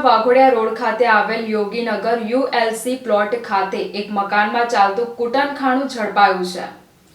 Waghodia road ખાતે આવેલ Yoginagar ULC plot ખાતે એક મકાનમાં ચાલતું કૂટનખાણું ઝડપાયું છે.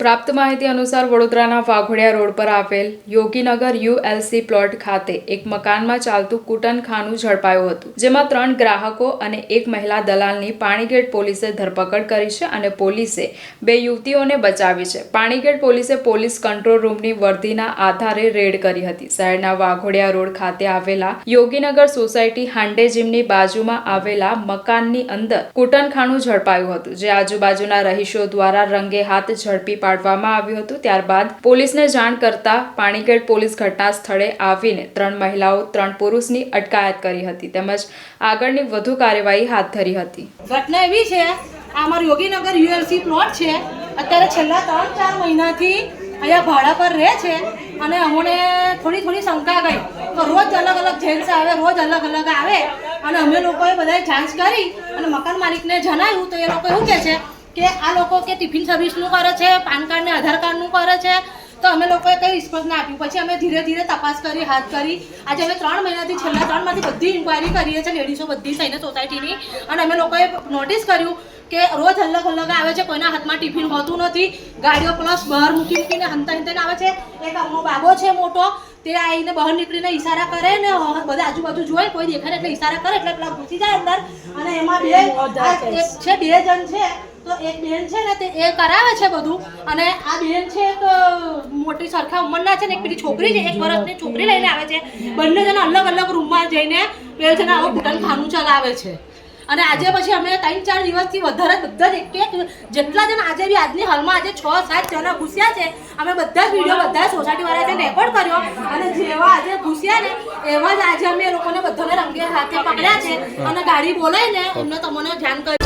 પ્રાપ્ત માહિતી અનુસાર વડોદરાના વાઘોડિયા રોડ પર આવેલ યોગીનગર યુએલસી પ્લોટ ખાતે એક મકાનમાં ચાલતું કૂટનખાનું ઝડપાયું હતું, જેમાં ત્રણ ગ્રાહકો અને એક મહિલા દલાલની પાણીગેટ પોલીસે ધરપકડ કરી છે અને પોલીસે બે યુવતીઓને બચાવી છે. પાણીગેટ પોલીસે પોલીસ કંટ્રોલ રૂમની વર્દીના આધારે રેડ કરી હતી. શહેરના વાઘોડિયા રોડ ખાતે આવેલા યોગીનગર સોસાયટી હાંડે જીમની બાજુમાં આવેલા મકાનની અંદર કૂટનખાનું ઝડપાયું હતું, જે આજુબાજુના રહીશો દ્વારા રંગે હાથ ઝડપી પાડવામાં આવ્યું હતું. ત્યારબાદ પોલીસને જાણ કરતા પાણીગેટ પોલીસ ઘટના સ્થળે આવીને ત્રણ મહિલાઓ, ત્રણ પુરુષની અટકાયત કરી હતી તેમજ આગળની વધુ કાર્યવાહી હાથ ધરી હતી. ઘટના એવી છે અમારું યોગીનગર યુએલસી પ્લોટ છે. અત્યારે છેલ્લા ત્રણ ચાર મહિનાથી અહીંયા ભાડા પર રહે છે અને અમને થોડી થોડી શંકા ગઈ તો રોજ અલગ અલગ જેન્ટ્સ આવે રોજ અલગ અલગ આવે અને અમે લોકોએ બધાએ જાંચ કરી અને મકાન માલિકને જણાવ્યું તો એ લોકો એવું કહે છે કે આ લોકો કે ટિફિન સર્વિસનું કરે છે પાન કાર્ડ ને આધાર કાર્ડનું કરે છે તો અમે લોકોએ કંઈ રિસ્પોન્સ ના આપ્યું. પછી અમે ધીરે ધીરે તપાસ કરી હાથ કરી. આજે અમે ત્રણ મહિનાથી છેલ્લા ત્રણમાંથી બધી ઇન્ક્વાયરી કરીએ છીએ લેડીઝો બધી થઈને સોસાયટીની અને અમે લોકોએ નોટિસ કર્યું કે રોજ અલગ અલગ આવે છે કોઈના હાથમાં ટિફિન હોતું નથી. ગાડીઓ પ્લસ બહાર મૂકી મૂકીને હંતા હંતાઈને આવે છે. એક અમનો બાબો છે મોટો તે આવીને બહાર નીકળીને ઈશારા કરે ને બધા આજુબાજુ જોઈ કોઈ દેખાય એટલે ઈશારા કરે એટલે પેલા ઘૂસી જાય અંદર. અને એમાં બે એક છે બે જણ છે. તો એક બેન છે ને તે એ કરાવે છે બધું. અને આ બેન છે એક મોટી સરખા ઉંમરના છે ને, એક પેલી છોકરી છે, એક વર્ષની છોકરી લઈને આવે છે. બંને જણા અલગ અલગ રૂમમાં જઈને બે ને આવું કૂટન ખાનું ચલાવે છે. અને આજે પછી અમે ત્રણ ચાર દિવસથી વધારે બધા જ એક જેટલા જણ આજે બી આજની હાલમાં આજે છ, સાત જણા ઘૂસ્યા છે, અમે બધા જ વીડિયો બધા સોસાયટી વાળાને રેકોર્ડ કર્યો. અને જેવા આજે ઘૂસ્યા ને, એવા જ આજે અમે લોકોને બધાને રંગે હાથે પકડ્યા છે. અને ગાડી બોલાવીને એમને તમને જાણ કરી